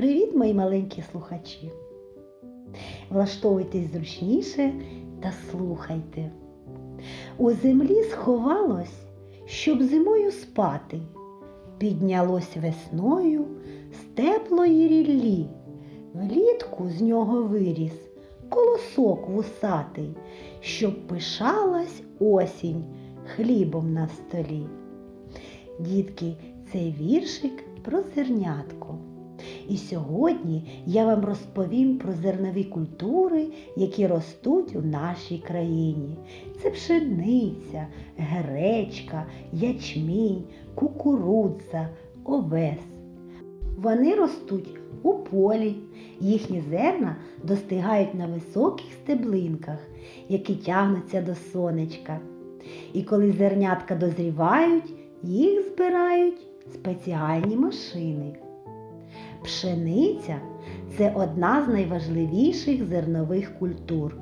Привіт, мої маленькі слухачі! Влаштовуйтесь зручніше та слухайте. У землі сховалось, щоб зимою спати, піднялось весною з теплої ріллі. Влітку з нього виріс колосок вусатий, щоб пишалась осінь хлібом на столі. Дітки, цей віршик про зернятко. І сьогодні я вам розповім про зернові культури, які ростуть у нашій країні. Це пшениця, гречка, ячмінь, кукурудза, овес. Вони ростуть у полі, їхні зерна достигають на високих стеблинках, які тягнуться до сонечка. І коли зернятка дозрівають, їх збирають спеціальні машини. Пшениця це одна з найважливіших зернових культур.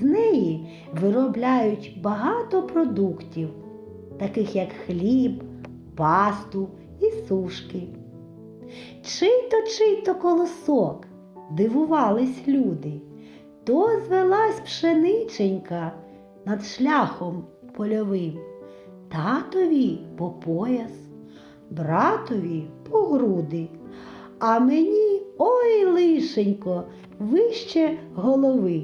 З неї виробляють багато продуктів, таких як хліб, пасту і сушки. Чий-то чий-то колосок, дивувались люди, то звелась пшениченька над шляхом польовим, татові по пояс, братові по груди. А мені ой лишенько, вище голови.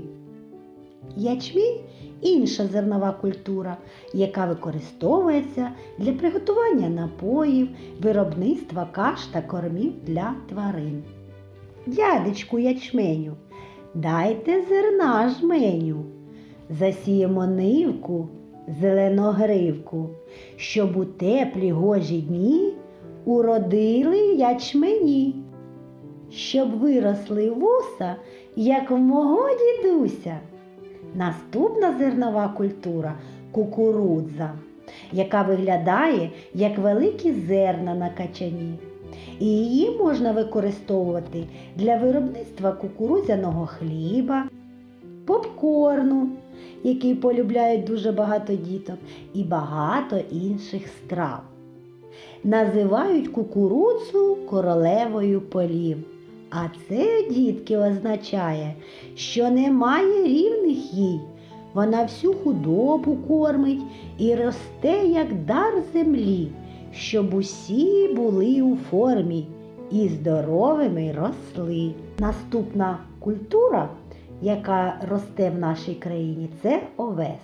Ячмінь інша зернова культура, яка використовується для приготування напоїв, виробництва каш та кормів для тварин. Дядечку ячменю, дайте зерна жменю, засіємо нивку, зеленогривку, щоб у теплі гожі дні уродили ячмені щоб виросли вуса, як в мого дідуся. Наступна зернова культура кукурудза, яка виглядає як великі зерна на качані. І її можна використовувати для виробництва кукурудзяного хліба, попкорну, який полюбляють дуже багато діток, і багато інших страв. Називають кукурудзу королевою полів. А це, дітки, означає, що немає рівних їй. Вона всю худобу кормить і росте, як дар землі, щоб усі були у формі і здоровими росли. Наступна культура, яка росте в нашій країні, це овес.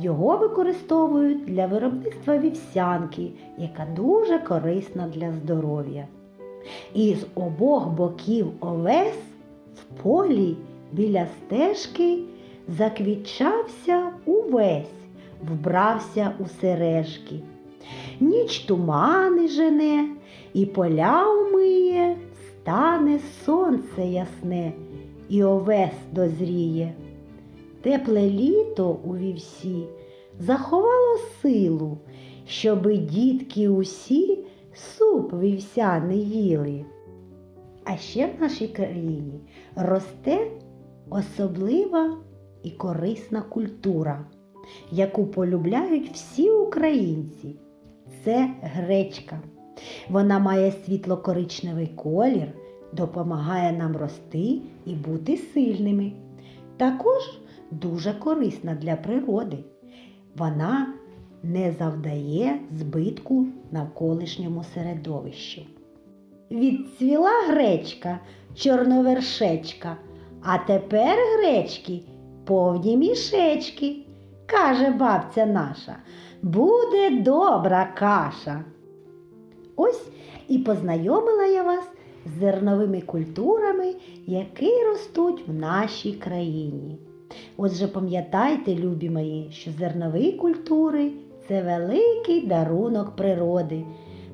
Його використовують для виробництва вівсянки, яка дуже корисна для здоров'я. І з обох боків овес в полі біля стежки заквітчався увесь, вбрався у сережки. Ніч тумани жене, і поля умиє, стане сонце ясне, і овес дозріє. Тепле літо у вівсі заховало силу, щоби дітки усі суп вівсяний їли. А ще в нашій країні росте особлива і корисна культура, яку полюбляють всі українці. Це гречка. Вона має світло-коричневий колір, допомагає нам рости і бути сильними. Також дуже корисна для природи. Вона не завдає збитку навколишньому середовищу. Відцвіла гречка, чорновершечка, а тепер гречки повні мішечки, каже бабця наша, буде добра каша. Ось і познайомила я вас з зерновими культурами, які ростуть в нашій країні. Отже, пам'ятайте, любі мої, що зернові культури це великий дарунок природи.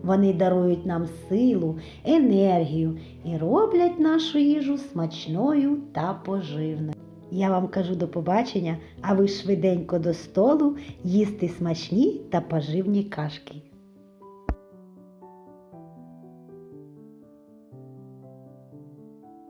Вони дарують нам силу, енергію і роблять нашу їжу смачною та поживною. Я вам кажу до побачення, а ви швиденько до столу їсти смачні та поживні кашки.